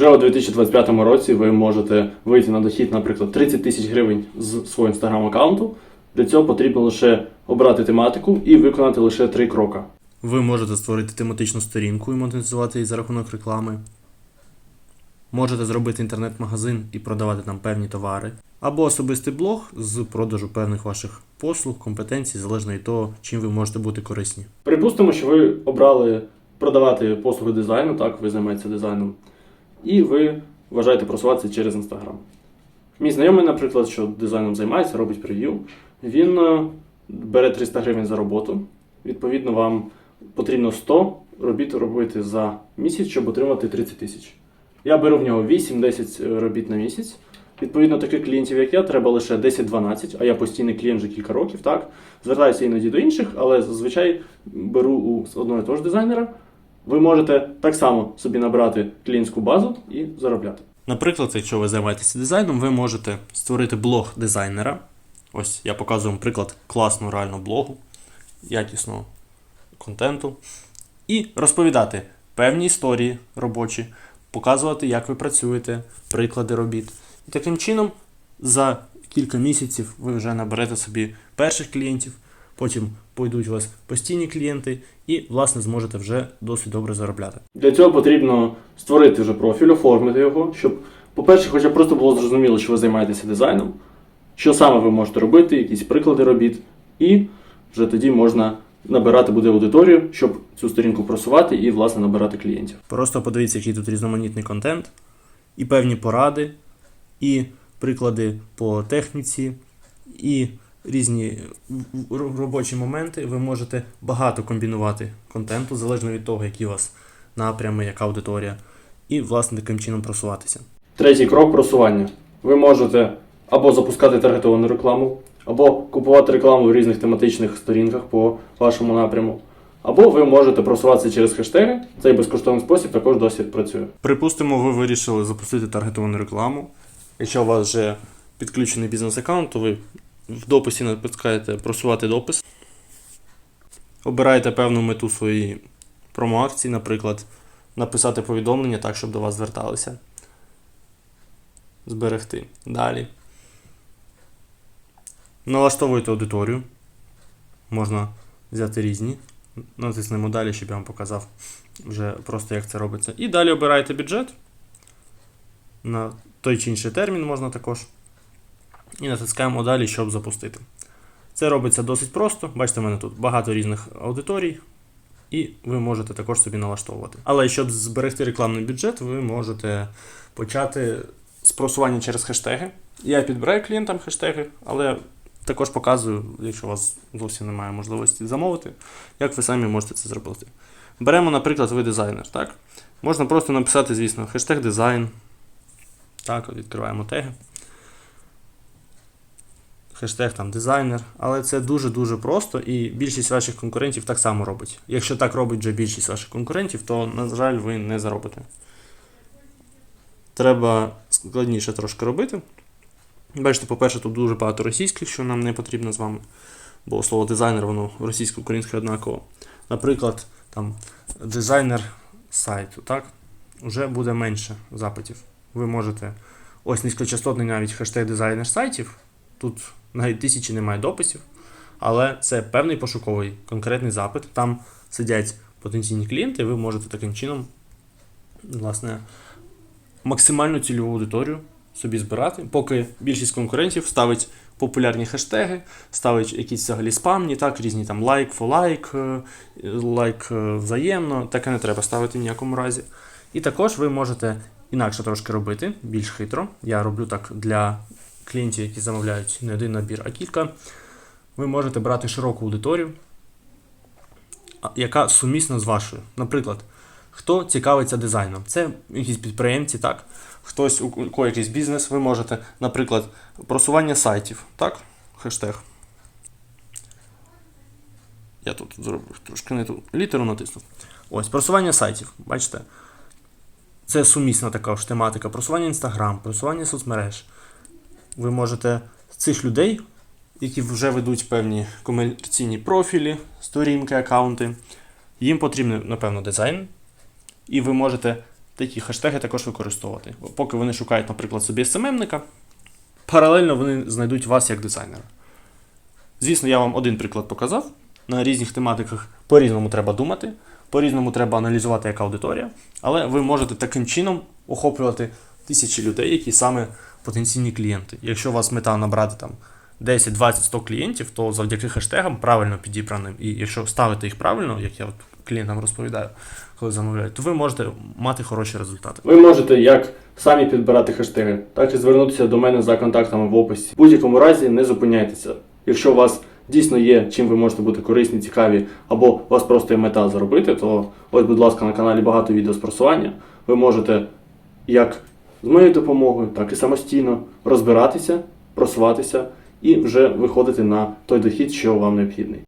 Вже у 2025 році ви можете вийти на дохід, наприклад, 30 тисяч гривень з свого інстаграм-аккаунту. Для цього потрібно лише обрати тематику і виконати лише три кроки. Ви можете створити тематичну сторінку і монетизувати її за рахунок реклами. Можете зробити інтернет-магазин і продавати там певні товари. Або особистий блог з продажу певних ваших послуг, компетенцій, залежно від того, чим ви можете бути корисні. Припустимо, що ви обрали продавати послуги дизайну, так, ви займаєтеся дизайном, і ви вважаєте просуватися через Інстаграм. Мій знайомий, наприклад, що дизайном займається, робить прев'ю, він е, бере 300 гривень за роботу. Відповідно, вам потрібно 100 робіт робити за місяць, щоб отримати 30 тисяч. Я беру в нього 8-10 робіт на місяць. Відповідно, таких клієнтів, як я, треба лише 10-12, а я постійний клієнт вже кілька років, так. Звертаюся іноді до інших, але зазвичай беру у одного і того ж дизайнера. Ви можете так само собі набрати клієнтську базу і заробляти. Наприклад, якщо ви займаєтеся дизайном, ви можете створити блог дизайнера. Ось я показую вам приклад класного реального блогу, якісного контенту. І розповідати певні історії робочі, показувати, як ви працюєте, приклади робіт. І таким чином, за кілька місяців ви вже наберете собі перших клієнтів, потім пойдуть у вас постійні клієнти, і, власне, зможете вже досить добре заробляти. Для цього потрібно створити вже профіль, оформити його, щоб, по-перше, хоча б просто було зрозуміло, що ви займаєтеся дизайном, що саме ви можете робити, якісь приклади робіт, і вже тоді можна набирати буде аудиторію, щоб цю сторінку просувати і, власне, набирати клієнтів. Просто подивіться, який тут різноманітний контент, і певні поради, і приклади по техніці, і різні робочі моменти. Ви можете багато комбінувати контенту, залежно від того, які у вас напрями, яка аудиторія, і, власне, таким чином просуватися. Третій крок просування. Ви можете або запускати таргетовану рекламу, або купувати рекламу в різних тематичних сторінках по вашому напряму. Або ви можете просуватися через хештеги. Цей безкоштовний спосіб також досить працює. Припустимо, ви вирішили запустити таргетовану рекламу. Якщо у вас вже підключений бізнес-аккаунт, то ви в дописі натискаєте просувати допис. Обираєте певну мету своєї промоакції, наприклад, написати повідомлення так, щоб до вас зверталися. Зберегти. Далі. Налаштовуєте аудиторію. Можна взяти різні. Натиснемо далі, щоб я вам показав вже просто як це робиться. І далі обираєте бюджет. На той чи інший термін можна також. І натискаємо далі, щоб запустити. Це робиться досить просто. Бачите, в мене тут багато різних аудиторій, і ви можете також собі налаштовувати. Але щоб зберегти рекламний бюджет, ви можете почати з просування через хештеги. Я підбираю клієнтам хештеги, але також показую, якщо у вас зовсім немає можливості замовити, як ви самі можете це зробити. Беремо, наприклад, ви дизайнер. Так? Можна просто написати, звісно, хештег дизайн. Так, відкриваємо теги. Хештег там дизайнер. Але це дуже-дуже просто і більшість ваших конкурентів так само робить. Якщо так робить вже більшість ваших конкурентів, то, на жаль, ви не заробите. Треба складніше трошки робити. Бачите, по-перше, тут дуже багато російських, що нам не потрібно з вами. Бо слово дизайнер, воно російсько-українське однаково. Наприклад, там дизайнер сайту, так? Вже буде менше запитів. Ви можете. Ось низькочастотний навіть хештег дизайнер сайтів. Тут навіть тисячі немає дописів, але це певний пошуковий конкретний запит. Там сидять потенційні клієнти, і ви можете таким чином, власне, максимальну цільову аудиторію собі збирати, поки більшість конкурентів ставить популярні хештеги, ставить якісь взагалі спамні, так, різні там лайк, фолайк, е, лайк е, взаємно, таке не треба ставити в ніякому разі. І також ви можете інакше трошки робити, більш хитро. Я роблю так для клієнтів, які замовляють не один набір, а кілька. Ви можете брати широку аудиторію, яка сумісна з вашою. Наприклад, хто цікавиться дизайном? Це якісь підприємці, так? Хтось, у кого якийсь бізнес, ви можете, наприклад, просування сайтів, так? Хештег. Я тут зробив трошки не ту літеру натиснув. Ось, просування сайтів, бачите? Це сумісна така ж тематика. Просування Інстаграм, просування соцмереж. Ви можете з цих людей, які вже ведуть певні комерційні профілі, сторінки, аккаунти, їм потрібен, напевно, дизайн. І ви можете такі хештеги також використовувати. Поки вони шукають, наприклад, собі СММника, паралельно вони знайдуть вас як дизайнера. Звісно, я вам один приклад показав. На різних тематиках по-різному треба думати, по-різному треба аналізувати як аудиторія, але ви можете таким чином охоплювати тисячі людей, які саме потенційні клієнти. Якщо у вас мета набрати там 10, 20, 100 клієнтів, то завдяки хештегам правильно підібраним, і якщо ставити їх правильно, як я от клієнтам розповідаю, коли замовляють, то ви можете мати хороші результати. Ви можете як самі підбирати хештеги, так і звернутися до мене за контактами в описі. В будь-якому разі не зупиняйтеся. Якщо у вас дійсно є чим ви можете бути корисні, цікаві, або у вас просто є мета заробити, то ось, будь ласка, на каналі багато відео з просування. Ви можете як з моєю допомогою, так і самостійно розбиратися, просуватися і вже виходити на той дохід, що вам необхідний.